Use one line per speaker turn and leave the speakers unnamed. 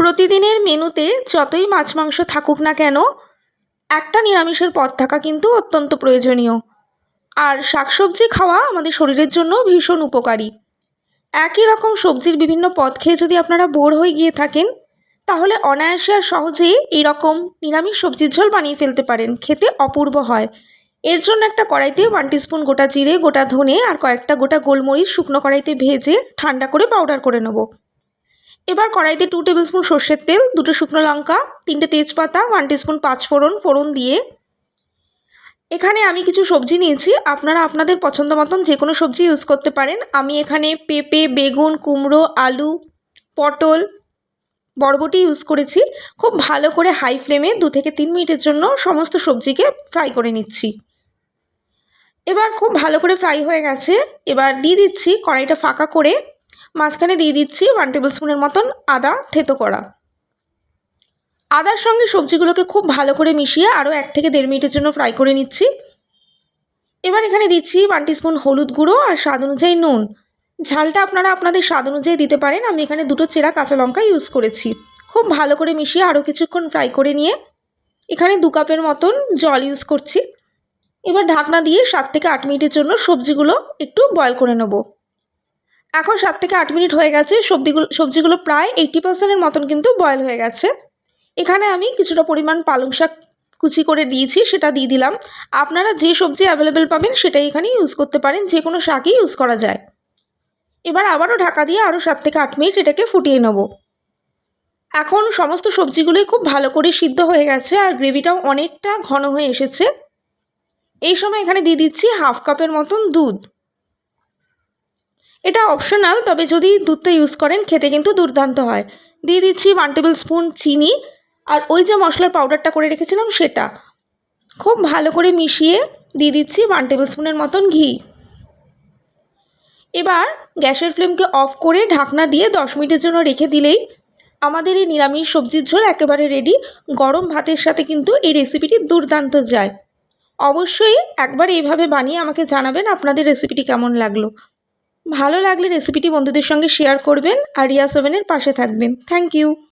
প্রতিদিনের মেনুতে যতই মাছ মাংস থাকুক না কেন, একটা নিরামিষের পদ থাকা কিন্তু অত্যন্ত প্রয়োজনীয়। আর শাকসবজি খাওয়া আমাদের শরীরের জন্য ভীষণ উপকারী। একই রকম সবজির বিভিন্ন পদ খেয়ে যদি আপনারা বোর হয়ে গিয়ে থাকেন, তাহলে অনায়াসে আর সহজেই এইরকম নিরামিষ সবজির ঝোল বানিয়ে ফেলতে পারেন। খেতে অপূর্ব হয়। এর জন্য একটা কড়াইতে ওয়ান টিস্পুন গোটা জিরে, গোটা ধনে আর কয়েকটা গোটা গোলমরিচ শুকনো কড়াইতে ভেজে ঠান্ডা করে পাউডার করে নেব। এবার কড়াইতে টু টেবিল স্পুন সর্ষের তেল, দুটো শুকনো লঙ্কা, তিনটে তেজপাতা ওয়ান টিস্পুন পাঁচফোড়ন ফোড়ন দিয়ে এখানে আমি কিছু সবজি নিয়েছি। আপনারা আপনাদের পছন্দ মতন যে কোনো সবজি ইউজ করতে পারেন। আমি এখানে পেঁপে, বেগুন, কুমড়ো, আলু, পটল, বরবটি ইউজ করেছি। খুব ভালো করে হাই ফ্লেমে দু থেকে তিন মিনিটের জন্য সমস্ত সবজিকে ফ্রাই করে নিচ্ছি। এবার খুব ভালো করে ফ্রাই হয়ে গেছে। এবার দিয়ে দিচ্ছি কড়াইটা ফাঁকা করে। মাঝখানে দিয়ে দিচ্ছি ওয়ান টেবিল স্পুনের মতন আদা থেতো করা। আদার সঙ্গে সবজিগুলোকে খুব ভালো করে মিশিয়ে আরও এক থেকে দেড় মিনিটের জন্য ফ্রাই করে নিচ্ছি। এবার এখানে দিচ্ছি ওয়ান স্পুন হলুদ গুঁড়ো আর স্বাদ অনুযায়ী নুন। ঝালটা আপনারা আপনাদের স্বাদ অনুযায়ী দিতে পারেন। আমি এখানে দুটো চেরা কাঁচা লঙ্কা ইউজ করেছি। খুব ভালো করে মিশিয়ে আরও কিছুক্ষণ ফ্রাই করে নিয়ে এখানে দু কাপের মতন জল ইউজ করছি। এবার ঢাকনা দিয়ে সাত থেকে আট মিনিটের জন্য সবজিগুলো একটু বয়ল করে নেব। এখন সাত থেকে আট মিনিট হয়ে গেছে, সবজিগুলো সবজিগুলো প্রায় এইটি পার্সেন্টের মতন কিন্তু বয়েল হয়ে গেছে। এখানে আমি কিছুটা পরিমাণ পালং শাক কুচি করে দিয়েছি, সেটা দিয়ে দিলাম। আপনারা যে সবজি অ্যাভেলেবেল পাবেন, সেটাই এখানে ইউজ করতে পারেন, যে কোনো শাকই ইউজ করা যায়। এবার আবারও ঢাকা দিয়ে আরও সাত থেকে আট মিনিট এটাকে ফুটিয়ে নেব। এখন সমস্ত সবজিগুলোই খুব ভালো করে সিদ্ধ হয়ে গেছে, আর গ্রেভিটাও অনেকটা ঘন হয়ে এসেছে। এই সময় এখানে দিয়ে দিচ্ছি হাফ কাপের মতন দুধ। এটা অপশনাল তবে যদি দুধটা ইউজ করেন, খেতে কিন্তু দুর্দান্ত হয়। দিয়ে দিচ্ছি ওয়ান টেবিল স্পুন চিনি, আর ওই যে মশলার পাউডারটা করে রেখেছিলাম সেটা। খুব ভালো করে মিশিয়ে দিয়ে দিচ্ছি ওয়ান টেবিল স্পুনের মতন ঘি। এবার গ্যাসের ফ্লেমকে অফ করে ঢাকনা দিয়ে দশ মিনিটের জন্য রেখে দিলেই আমাদের এই নিরামিষ সবজির ঝোল একেবারে রেডি গরম ভাতের সাথে কিন্তু এই রেসিপিটি দুর্দান্ত যায়। অবশ্যই একবার এইভাবে বানিয়ে আমাকে জানাবেন আপনাদের রেসিপিটি কেমন লাগল। ভালো লাগলে রেসিপিটি বন্ধুদের সঙ্গে শেয়ার করবেন আর রিয়াস ওভেনের পাশে থাকবেন। Thank you